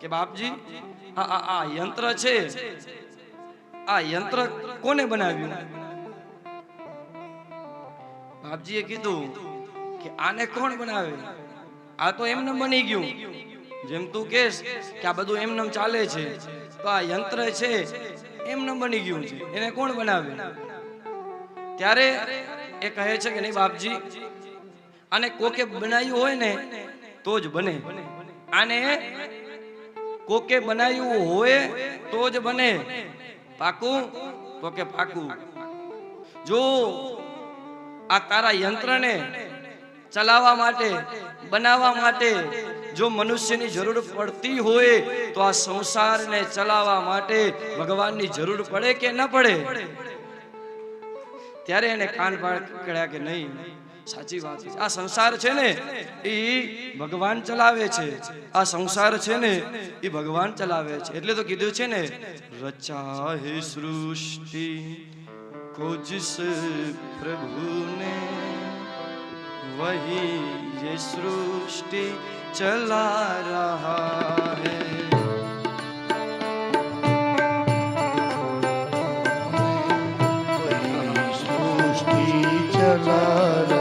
કે બાપજી, આ આ યંત્ર છે. આ યંત્ર કોને બનાવ્યું? બાપજીએ કીધું કે આને કોણ બનાવે? આ તો એમને બની ગયું. જેમ તું કેસ કે આ બધું એમનેમ ચાલે છે, તો આ યંત્ર છે, એમને બની ગયું છે. એને કોણ બનાવે? ત્યારે એ કહે છે કે નહીં બાપજી, આને કોકે બનાવ્યું હોય ને, તો જ બને. આને કોકે બનાવ્યું હોય તો જ બને. પાકું? તો કે પાકું? જો આ તારા યંત્રને ચલાવવા માટે, બનાવવા માટે જો મનુષ્યની જરૂર પડતી હોય, તો આ સંસારને ચલાવવા માટે ભગવાનની જરૂર પડે કે ન પડે? ત્યારે એને કાન પાડ કે નહીં? સાચી વાત છે આ સંસાર છે ને એ ભગવાન ચલાવે છે આ સંસાર છે ને એ ભગવાન ચલાવે છે એટલે તો કીધું છે ને રચા હે સૃષ્ટિ को जिस प्रभु ने वही ये सृष्टि चला रहा है सृष्टि चला